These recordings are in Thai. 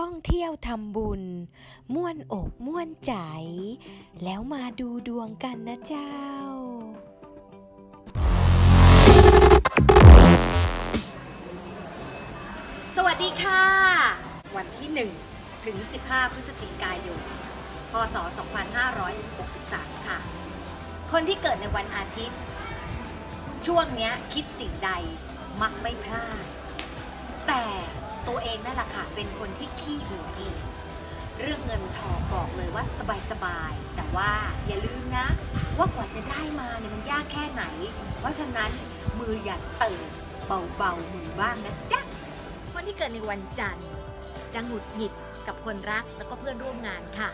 ท่องเที่ยวทำบุญ ม่วนอกม่วนใจ แล้วมาดูดวงกันนะเจ้า สวัสดีค่ะ วันที่ 1 ถึง 15 พฤศจิกายน พศ 2563 ค่ะ คนที่เกิดในวันอาทิตย์ ช่วงเนี้ยคิดสิ่งใดมักไม่พลาด แต่ ตัวเองนั่นแหละค่ะเป็นคนที่ขี้หวงเองเรื่องเงินทองบอกเลยว่าสบายๆแต่ว่าอย่าลืมนะ ว่ากว่าจะได้มาเนี่ยมันยากแค่ไหน เพราะฉะนั้นมืออย่าเติมเบาๆมือบ้างนะจ๊ะคนที่เกิดในวันจันทร์จะหงุดหงิดกับคนรักแล้วก็เพื่อนร่วมงานค่ะ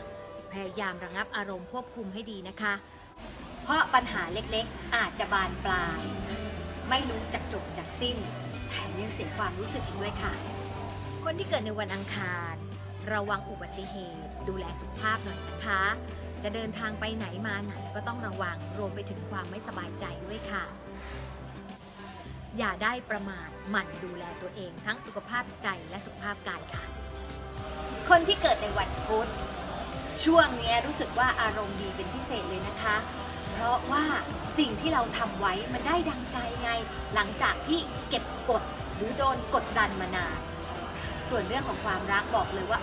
พยายามระงับอารมณ์ควบคุมให้ดีนะคะ เพราะปัญหาเล็กๆ อาจจะบานปลาย ไม่รู้จักจบจากสิ้นแถมยังเสียความรู้สึกอีกด้วยค่ะ คนที่เกิดในวันอังคาร ระวังอุบัติเหตุ ดูแลสุขภาพหน่อยนะคะ จะเดินทางไปไหนมาไหนก็ต้องระวังรวมไปถึงความไม่สบายใจด้วยค่ะ อย่าได้ประมาทหมั่นดูแลตัวเองทั้งสุขภาพใจและสุขภาพกายค่ะ คนที่เกิดในวันพุธช่วงนี้รู้สึกว่าอารมณ์ดีเป็นพิเศษเลยนะคะ เพราะว่าสิ่งที่เราทำไว้มันได้ดังใจไง หลังจากที่เก็บกดหรือโดนกดดันมานาน ส่วนเรื่องของความรักบอกเลยว่า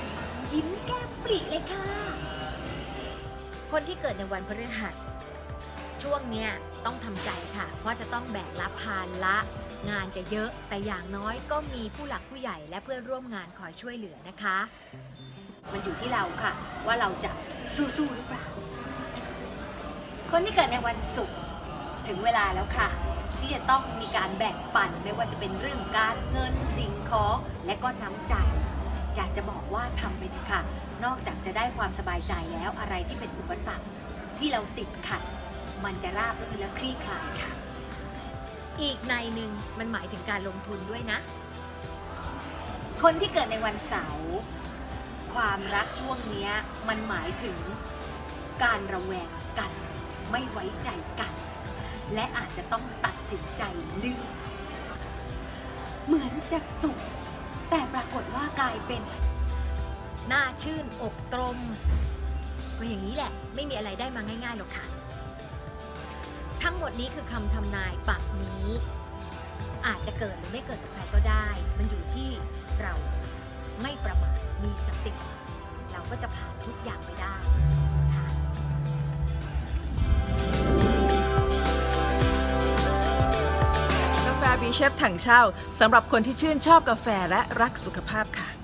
ยิ้มแก้มปริเลยค่ะ คนที่เกิดในวันพฤหัส ช่วงเนี้ยต้องทำใจค่ะ ว่าจะต้องแบกรับภาระงานจะเยอะแต่อย่างน้อยก็มีผู้หลักผู้ใหญ่และเพื่อนร่วมงานคอยช่วยเหลือนะคะ มันอยู่ที่เราค่ะ ว่าเราจะสู้ๆหรือเปล่า คนที่เกิดในวันศุกร์ถึงเวลาแล้วค่ะ ที่จะต้องมีการแบ่งปันไม่ว่าจะเป็นเรื่องการเงินสิ่งของและก็น้ำใจ อยากจะบอกว่าทำไปเถอะค่ะ นอกจากจะได้ความสบายใจแล้วอะไรที่เป็นอุปสรรคที่เราติดขัด มันจะราบรื่นและคลี่คลายค่ะ อีกในหนึ่งมันหมายถึงการลงทุนด้วยนะ คนที่เกิดในวันเสาร์ความรักช่วงนี้มันหมายถึงการระแวงกัน ไม่ไว้ใจกัน และอาจจะต้องตัดสินใจเลือกเหมือนจะสุข แต่ปรากฏว่ากลายเป็น หน้าชื่นอกตรม ก็อย่างนี้แหละ ไม่มีอะไรได้มาง่ายๆหรอกค่ะ ทั้งหมดนี้คือคำทำนายปักนี้ อาจจะเกิดหรือไม่เกิดกับใครก็ได้ มันอยู่ที่เราไม่ประมาทมีสติ เราก็จะผ่านทุกอย่างไปได้ เชฟถังเช่าสำหรับคนที่ชื่นชอบกาแฟและรักสุขภาพค่ะ